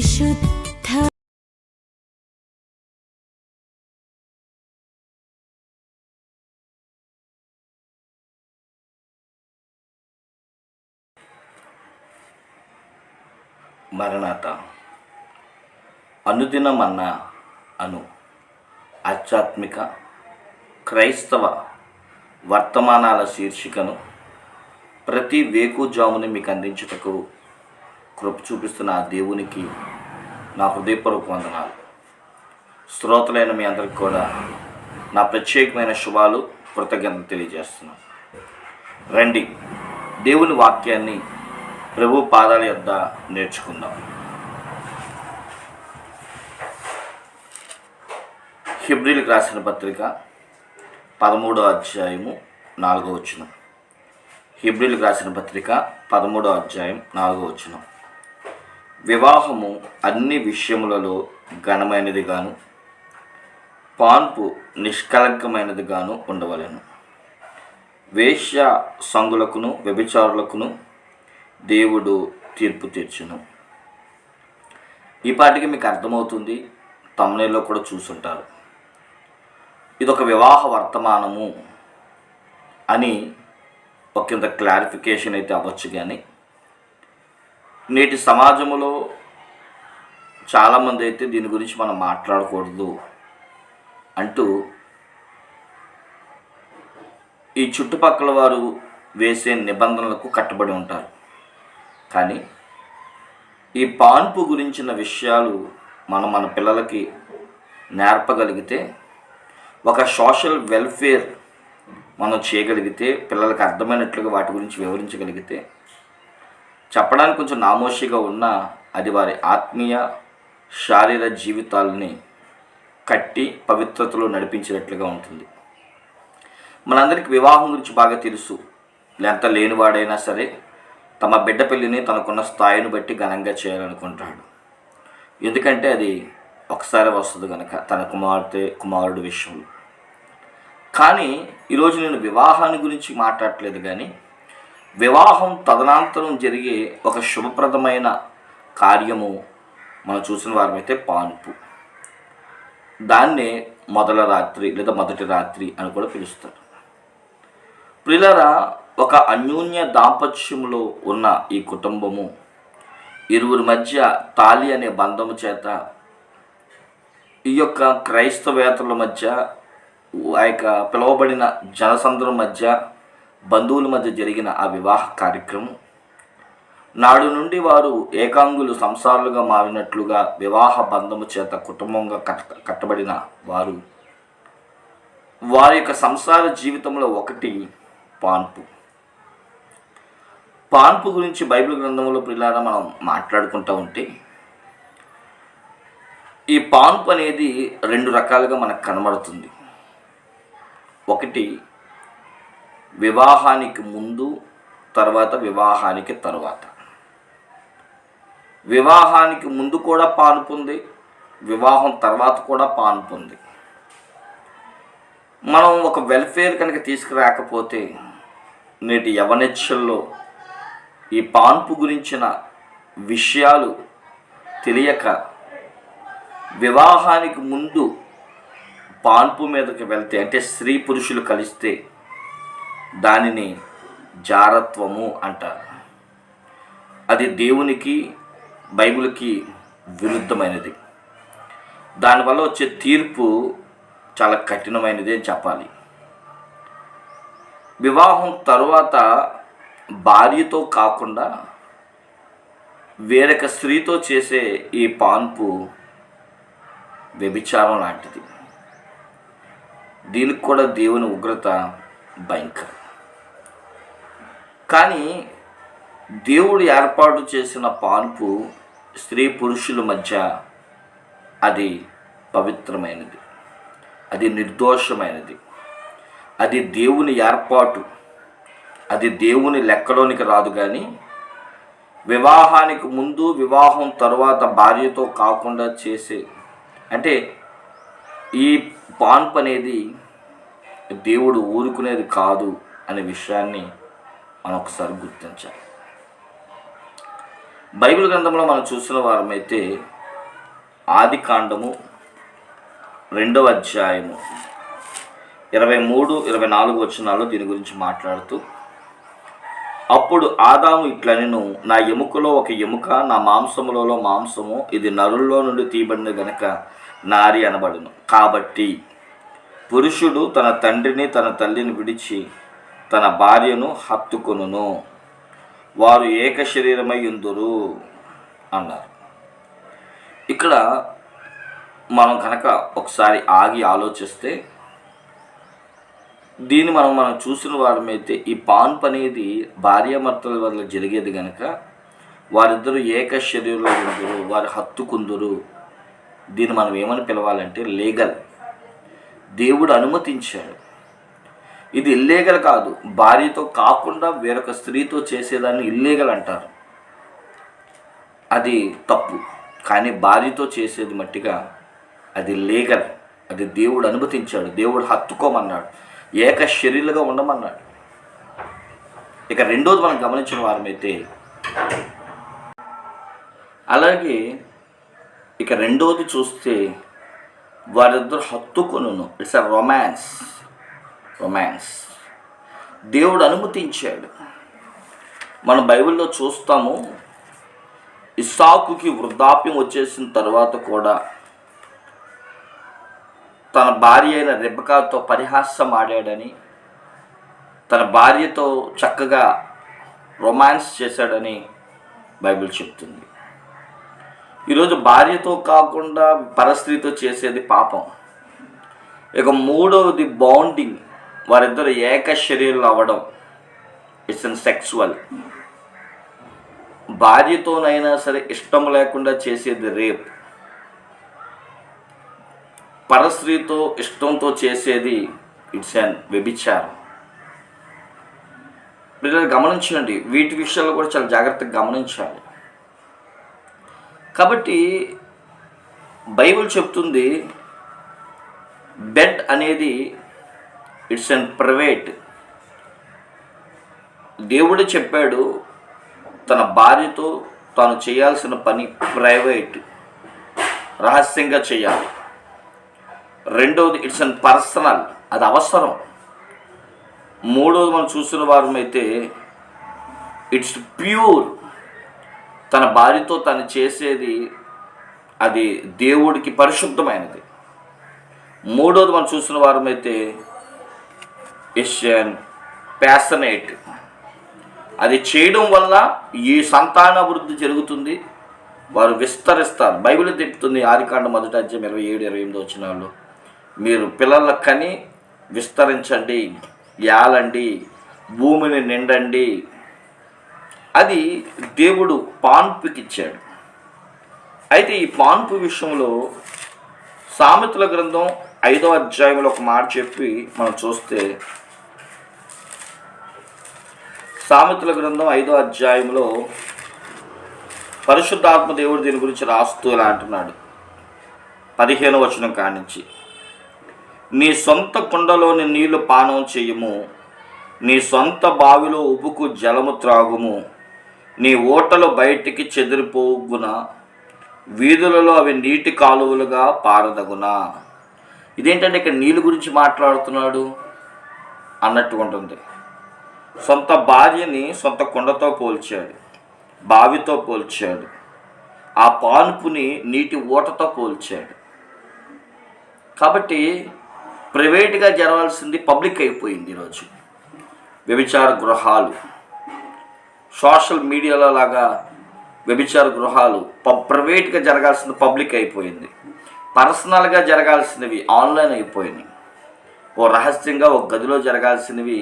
మరణాత మరణాత. అనుదినమన్న అను. ఆధ్యాత్మిక క్రైస్తవ వర్తమానాల శీర్షికను ప్రతి వేకుజాముని మీకు అందించుటకు కృప చూపిస్తున్న దేవునికి నా హృదయపూర్వక వందనాలు శ్రోతలైన మీ అందరికి కూడా నా ప్రత్యేకమైన శుభాలు కృతజ్ఞతలు తెలియజేస్తున్నాను రండి దేవుని వాక్యాన్ని ప్రభు పాదాల యొద్ద నేర్చుకుందాం. హిబ్రిల్కి రాసిన పత్రిక పదమూడో అధ్యాయము నాలుగో వచనం. హిబ్రిల్కి రాసిన పత్రిక పదమూడో అధ్యాయం నాలుగో వచనం. వివాహము అన్ని విషయములలో ఘనమైనది గాను పాన్పు నిష్కలంకమైనది గాను ఉండవలెను. వేశ్య సంగులకును వ్యభిచారులకును దేవుడు తీర్పు తీర్చును. ఈ పాటికి మీకు అర్థమవుతుంది తమ్నేల్లో కూడా చూసుంటారు. ఇది ఒక వివాహ వర్తమానము అని ఒకంత క్లారిఫికేషన్ అయితే అవ్వచ్చు కానీ నేటి సమాజంలో చాలామంది అయితే దీని గురించి మనం మాట్లాడకూడదు అంటూ ఈ చుట్టుపక్కల వారు వేసే నిబంధనలకు కట్టుబడి ఉంటారు. కానీ ఈ పాన్పు గురించిన విషయాలు మనం మన పిల్లలకి నేర్పగలిగితే ఒక సోషల్ వెల్ఫేర్ మనం చేయగలిగితే పిల్లలకు అర్థమైనట్లుగా వాటి గురించి వివరించగలిగితే చెప్పడానికి కొంచెం నామోషిగా ఉన్నా అది వారి ఆత్మీయ శారీర జీవితాలని కట్టి పవిత్రతలో నడిపించినట్లుగా ఉంటుంది. మనందరికీ వివాహం గురించి బాగా తెలుసు. ఎంత లేనివాడైనా సరే తమ బిడ్డ పెళ్ళిని తనకున్న స్థాయిని బట్టి ఘనంగా చేయాలనుకుంటాడు. ఎందుకంటే అది ఒకసారి వస్తుంది కనుక తన కుమార్తె కుమారుడు విషయంలో. కానీ ఈరోజు నేను వివాహాన్ని గురించి మాట్లాడట్లేదు కానీ వివాహం తదనంతరం జరిగే ఒక శుభప్రదమైన కార్యము మనం చూసిన వారమైతే పాన్పు. దాన్నే మొదల రాత్రి లేదా మొదటి రాత్రి అని కూడా పిలుస్తారు. ప్రిలరా ఒక అన్యోన్య దాంపత్యములో ఉన్న ఈ కుటుంబము ఇరువురి మధ్య తాలి అనే బంధము చేత ఈ యొక్క క్రైస్తవేతల మధ్య ఆ యొక్క పిలువబడిన జనసంద్రం మధ్య బంధువుల మధ్య జరిగిన ఆ వివాహ కార్యక్రమం. నాడు నుండి వారు ఏకాంగులు సంసారాలుగా మారినట్లుగా వివాహ బంధము చేత కుటుంబంగా కట్ట కట్టబడిన వారు. వారి యొక్క సంసార జీవితంలో ఒకటి పాన్పు. పాన్పు గురించి బైబిల్ గ్రంథంలో పిల్లారా మనం మాట్లాడుకుంటూ ఉంటే ఈ పాన్పు అనేది రెండు రకాలుగా మనకు కనబడుతుంది. ఒకటి వివాహానికి ముందు తర్వాత వివాహానికి తర్వాత. వివాహానికి ముందు కూడా పాన్పు వివాహం తర్వాత కూడా పానుపుంది మనం ఒక వెల్ఫేర్ కనుక తీసుకురాకపోతే నేటి యవనెచ్చల్లో ఈ పాన్పు గురించిన విషయాలు తెలియక వివాహానికి ముందు పాన్పు మీదకి వెళ్తే అంటే స్త్రీ పురుషులు కలిస్తే దానిని జారత్వము అంటారు. అది దేవునికి బైబిల్కి విరుద్ధమైనది. దానివల్ల వచ్చే తీర్పు చాలా కఠినమైనది అని చెప్పాలి. వివాహం తరువాత భార్యతో కాకుండా వేరొక స్త్రీతో చేసే ఈ పాన్పు వ్యభిచారం లాంటిది. దీనికి కూడా దేవుని ఉగ్రత భయంకరం. కానీ దేవుడు ఏర్పాటు చేసిన పాన్పు స్త్రీ పురుషుల మధ్య అది పవిత్రమైనది. అది నిర్దోషమైనది. అది దేవుని ఏర్పాటు. అది దేవుని లెక్కలోనికి రాదు కానీ వివాహానికి ముందు వివాహం తర్వాత భార్యతో కాకుండా చేసే అంటే ఈ పాన్పు అనేది దేవుడు ఊరుకునేది కాదు అనే విషయాన్ని మనం ఒకసారి గుర్తించాలి. బైబిల్ గ్రంథంలో మనం చూసిన వారమైతే ఆది కాండము రెండవ అధ్యాయము ఇరవై మూడు ఇరవై నాలుగు వచనాలు దీని గురించి మాట్లాడుతూ అప్పుడు ఆదాము ఇట్లనెను నా ఎముకలో ఒక ఎముక నా మాంసములలో మాంసము ఇది నరుల్లో నుండి తీయబడిన గనక నారి అనబడును. కాబట్టి పురుషుడు తన తండ్రిని తన తల్లిని విడిచి తన భార్యను హత్తుకొనును. వారు ఏక శరీరమై ఉందురు అన్నారు. ఇక్కడ మనం కనుక ఒకసారి ఆగి ఆలోచిస్తే దీన్ని మనం మనం చూసిన వారమైతే ఈ పాన్పు అనేది భార్యామర్తల వల్ల జరిగేది కనుక వారిద్దరూ ఏక శరీరంలో ఉందరు వారు హత్తుకుందురు. దీన్ని మనం ఏమని పిలవాలంటే లీగల్. దేవుడు అనుమతించాడు. ఇది ఇల్లీగల్ కాదు. భార్యతో కాకుండా వేరొక స్త్రీతో చేసేదాన్ని ఇల్లీగల్ అంటారు. అది తప్పు. కానీ భార్యతో చేసేది మట్టిగా అది లీగల్ అది దేవుడు అనుమతించాడు. దేవుడు హత్తుకోమన్నాడు. ఏక శరీరులుగా ఉండమన్నాడు. ఇక రెండోది మనం గమనించిన వారమైతే అలాగే ఇక రెండోది చూస్తే వారిద్దరు హత్తుకును ఇట్స్ అ రొమాన్స్ రొమాన్స్ దేవుడు అనుమతించాడు. మనం బైబిల్లో చూస్తాము ఇస్సాకుకి వృద్ధాప్యం వచ్చేసిన తర్వాత కూడా తన భార్య అయిన రెబ్బకాతో పరిహాసం ఆడాడని తన భార్యతో చక్కగా రొమాన్స్ చేశాడని బైబిల్ చెప్తుంది. ఈరోజు భార్యతో కాకుండా పరస్త్రీతో చేసేది పాపం. ఇక మూడవది బాండింగ్ వారిద్దరు ఏక శరీరంలో అవ్వడం. ఇట్స్ అన్ సెక్సువల్ భార్యతోనైనా సరే ఇష్టం లేకుండా చేసేది రేప్. పరస్త్రీతో ఇష్టంతో చేసేది ఇట్స్ అన్ వ్యభిచారం. పిల్లలు గమనించండి వీటి విషయాల్లో కూడా చాలా జాగ్రత్తగా గమనించాలి. కాబట్టి బైబిల్ చెప్తుంది బెడ్ అనేది ఇట్స్ అన్ ప్రైవేట్. దేవుడు చెప్పాడు తన భార్యతో తాను చేయాల్సిన పని ప్రైవేట్ రహస్యంగా చేయాలి. రెండవది ఇట్స్ అన్ పర్సనల్ అది అవసరం. మూడవది మనం చూసిన వారమైతే ఇట్స్ ప్యూర్. తన భార్యతో తను చేసేది అది దేవుడికి పరిశుద్ధమైనది. మూడోది మనం చూసిన వారమైతే ఇషన్ ప్యాసనేట్ అది చేయడం వల్ల ఈ సంతానాభివృద్ధి జరుగుతుంది. వారు విస్తరిస్తారు. బైబిల్ తిప్పుతుంది ఆదికాండ మొదటి అధ్యాయం ఇరవై ఏడు ఇరవై ఎనిమిది వచ్చిన వాళ్ళు మీరు పిల్లల కని విస్తరించండి యాలండి భూమిని నిండండి. అది దేవుడు పాన్పుకి ఇచ్చాడు అయితే ఈ పాన్పు విషయంలో సామెతల గ్రంథం ఐదో అధ్యాయంలో ఒక మాట చెప్పి మనం చూస్తే సామెతల గ్రంథం ఐదో అధ్యాయంలో పరిశుద్ధాత్మ దేవుడు దీని గురించి రాస్తూ ఇలా అంటున్నాడు. పదిహేను వచనం కానించి నీ సొంత కుండలోని నీళ్ళు పానం చేయము నీ సొంత బావిలో ఉబుకు జలము త్రాగుము నీ ఓటలు బయటికి చెదిరిపోగున వీధులలో అవి నీటి కాలువలుగా పారదగునా. ఇదేంటంటే ఇక్కడ నీళ్ళు గురించి మాట్లాడుతున్నాడు అన్నట్టు ఉంటుంది. సొంత భార్యని సొంత కుండతో పోల్చాడు బావితో పోల్చాడు ఆ పానుపుని నీటి ఊటతో పోల్చాడు. కాబట్టి ప్రైవేట్గా జరగాల్సింది పబ్లిక్ అయిపోయింది ఈరోజు. వ్యభిచార గృహాలు సోషల్ మీడియాలో లాగా వ్యభిచార గృహాలు ప ప్రైవేట్గా జరగాల్సింది పబ్లిక్ అయిపోయింది. పర్సనల్గా జరగాల్సినవి ఆన్లైన్ అయిపోయినాయి. ఓ రహస్యంగా ఒక గదిలో జరగాల్సినవి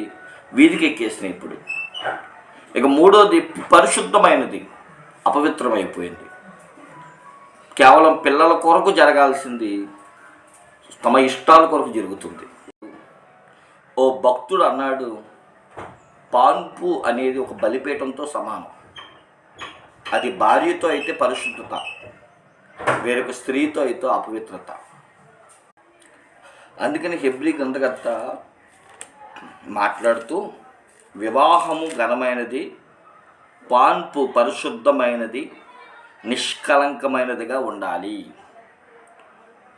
వీధికి ఎక్కేసినాయి ఇప్పుడు. ఇక మూడోది పరిశుద్ధమైనది అపవిత్రమైపోయింది. కేవలం పిల్లల కొరకు జరగాల్సింది తమ ఇష్టాల కొరకు జరుగుతుంది. ఓ భక్తుడు అన్నాడు పాన్పు అనేది ఒక బలిపీఠంతో సమానం. అది భార్యతో అయితే పరిశుద్ధత. వేరొక స్త్రీతో అయితే అపవిత్రత. అందుకని హెబ్రి గ్రంథకర్త మాట్లాడుతూ వివాహము ఘనమైనది పాన్పు పరిశుద్ధమైనది నిష్కలంకమైనదిగా ఉండాలి.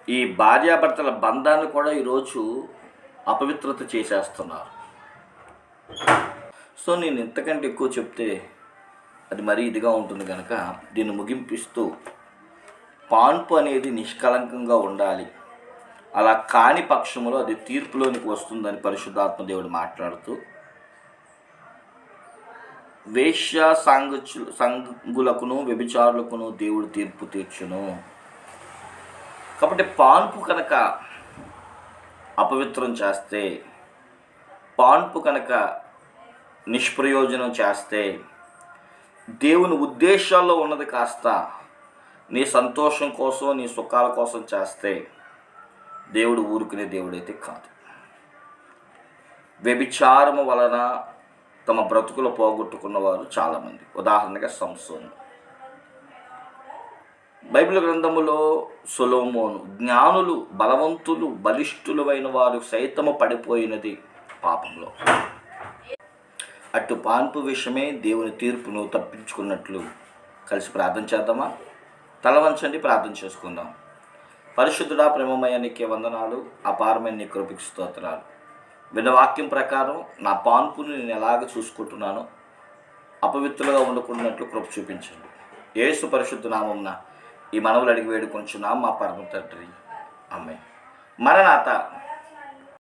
ఈ భార్యాభర్తల బంధాన్ని కూడా ఈరోజు అపవిత్రత చేసేస్తున్నారు. సో నేను ఇంతకంటే ఎక్కువ చెప్తే అది మరీ ఇదిగా ఉంటుంది కనుక దీన్ని ముగింపిస్తూ పాన్పు అనేది నిష్కలంకంగా ఉండాలి. అలా కాని పక్షంలో అది తీర్పులోనికి వస్తుందని పరిశుద్ధాత్మ దేవుడు మాట్లాడుతూ వేశ్య సాంగచు సంగులకును వ్యభిచారులకును దేవుడు తీర్పు తీర్చును. కాబట్టి పాన్పు కనుక అపవిత్రం చేస్తే పాన్పు కనుక నిష్ప్రయోజనం చేస్తే దేవుని ఉద్దేశాల్లో ఉన్నది కాస్త నీ సంతోషం కోసం నీ సుఖాల కోసం చేస్తే దేవుడు ఊరుకునే దేవుడైతే కాదు. వ్యభిచారము వలన తమ బ్రతుకులు పోగొట్టుకున్న వారు చాలామంది. ఉదాహరణగా సంసోను. బైబిల్ గ్రంథములో సులోమోను జ్ఞానులు బలవంతులు బలిష్ఠులైన వారు సైతము పడిపోయినది పాపంలో. అటు పాన్పు విషయమే దేవుని తీర్పును తప్పించుకున్నట్లు కలిసి ప్రార్థన చేద్దామా? తలవంచండి ప్రార్థన చేసుకుందాం. పరిశుద్ధుడా ప్రేమమయ నీకే వందనాలు. అపారమైన నీ కృపకి స్తోత్రాలు. విన్న వాక్యం ప్రకారం నా పాన్పుని నేను ఎలాగ చూసుకుంటున్నానో అపవిత్రులుగా ఉండకున్నట్లు కృప చూపించండి. ఏసు పరిశుద్ధ నామంన ఈ మనవులు అడిగి వేడుకొంచున్నాం మా పరమ తండ్రి. అమ్మాయి మరణాత